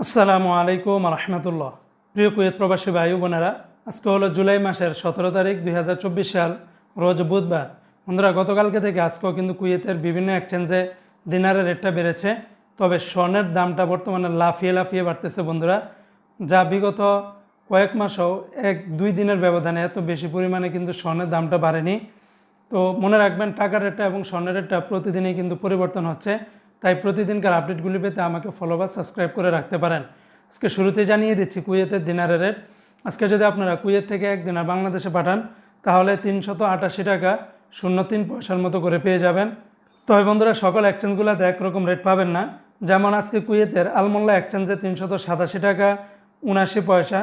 আসসালামু আলাইকুম রহমতুল্লাহ। প্রিয় কুয়েত প্রবাসী ভাই বোনেরা, আজকে হলো জুলাই মাসের সতেরো তারিখ দুই হাজার চব্বিশ সাল, রোজ বুধবার। বন্ধুরা, গতকালকে থেকে আজকেও কিন্তু কুয়েতের বিভিন্ন এক্সচেঞ্জে দিনারের রেটটা বেড়েছে, তবে স্বর্ণের দামটা বর্তমানে লাফিয়ে লাফিয়ে বাড়তেছে বন্ধুরা, যা বিগত কয়েক মাসেও এক দুই দিনের ব্যবধানে এত বেশি পরিমাণে কিন্তু স্বর্ণের দামটা বাড়েনি। তো মনে রাখবেন, টাকার রেটটা এবং স্বর্ণের রেটটা প্রতিদিনই কিন্তু পরিবর্তন হচ্ছে। তাই প্রতিদিনকার আপডেটগুলি পেতে আমাকে ফলো বা সাবস্ক্রাইব করে রাখতে পারেন। আজকে শুরুতে জানিয়ে দিচ্ছি কুয়েতের দিনারের রেট আজকে যদি আপনারা কুয়েত থেকে এক দিনার বাংলাদেশে পাঠান, তাহলে তিনশত আটাশি টাকা শূন্য তিন পয়সার মতো করে পেয়ে যাবেন। তবে বন্ধুরা, সকল এক্সচেঞ্জগুলোতে একরকম রেট পাবেন না। যেমন আজকে কুয়েতের আলমোল্লা এক্সচেঞ্জে তিনশত সাতাশি টাকা, উনাশি পয়সা,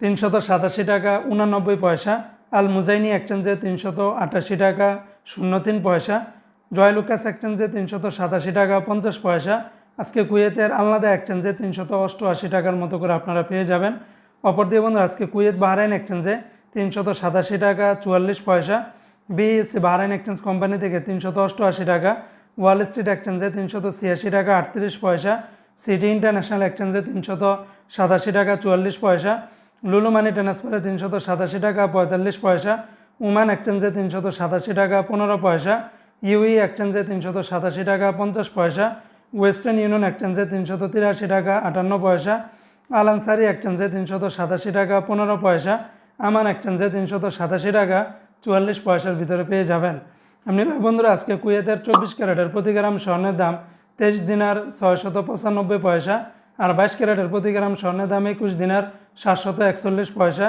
তিনশত সাতাশি টাকা, উনানব্বই পয়সা। আল মুজাইনি এক্সচেঞ্জে তিনশত আটাশি টাকা, শূন্য তিন পয়সা। জয়লুকাস এক্সচেঞ্জে তিনশত সাতাশি টাকা, পঞ্চাশ পয়সা। আজকে কুয়েতের আলনাদা এক্সচেঞ্জে তিনশত অষ্টআশি টাকার মতো করে আপনারা পেয়ে যাবেন। অপর দিয়ে বন্ধুরা, আজকে কুয়েত বাহরাইন এক্সচেঞ্জে তিনশত সাতাশি টাকা, চুয়াল্লিশ পয়সা। বিএসসি বাহরাইন এক্সচেঞ্জ কোম্পানি থেকে তিনশত অষ্টআশি টাকা। ওয়াল স্ট্রিট এক্সচেঞ্জে তিনশত ছিয়াশি টাকা, আটত্রিশ পয়সা। সিটি ইন্টারন্যাশনাল এক্সচেঞ্জে তিনশত সাতাশি টাকা, চুয়াল্লিশ পয়সা। লুলু মানি ট্রান্সফারে তিনশত সাতাশি টাকা, পঁয়তাল্লিশ পয়সা। উমান এক্সচেঞ্জে তিনশত সাতাশি টাকা, পনেরো পয়সা। ইউই এক্সচেঞ্জে তিনশত সাতাশি টাকা পঞ্চাশ পয়সা, ওয়েস্টার্ন ইউনিয়ন এক্সচেঞ্জে তিনশত তিরাশি টাকা আটান্ন পয়সা আল আনসারি এক্সচেঞ্জে তিনশত সাতাশি টাকা পনেরো পয়সা, আমান এক্সচেঞ্জে তিনশত সাতাশি টাকা চুয়াল্লিশ পয়সার ভিতরে পেয়ে যাবেন। আপনি বন্ধুরা, আজকে কুয়েতের চব্বিশ ক্যারেটের প্রতি গ্রাম স্বর্ণের দাম তেইশ দিনার ছয়শত পঁচানব্বই পয়সা আর বাইশ ক্যারেটের প্রতি গ্রাম স্বর্ণের দাম একুশ দিনার সাতশত একচল্লিশ পয়সা।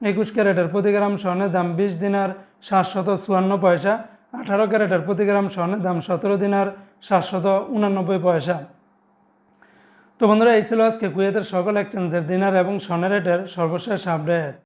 একুশ ক্যারেটের প্রতি গ্রাম স্বর্ণের দাম বিশ দিনার সাতশত চুয়ান্ন পয়সা আঠারো ক্যারেটের প্রতি গ্রাম স্বর্ণের দাম সতেরো দিনার সাতশত উনানব্বই পয়সা। তো বন্ধুরা, এই ছিল আজকে কুয়েতের সকল এক্সচেঞ্জের দিনার এবং স্বর্ণের রেটের সর্বশেষ আপডেট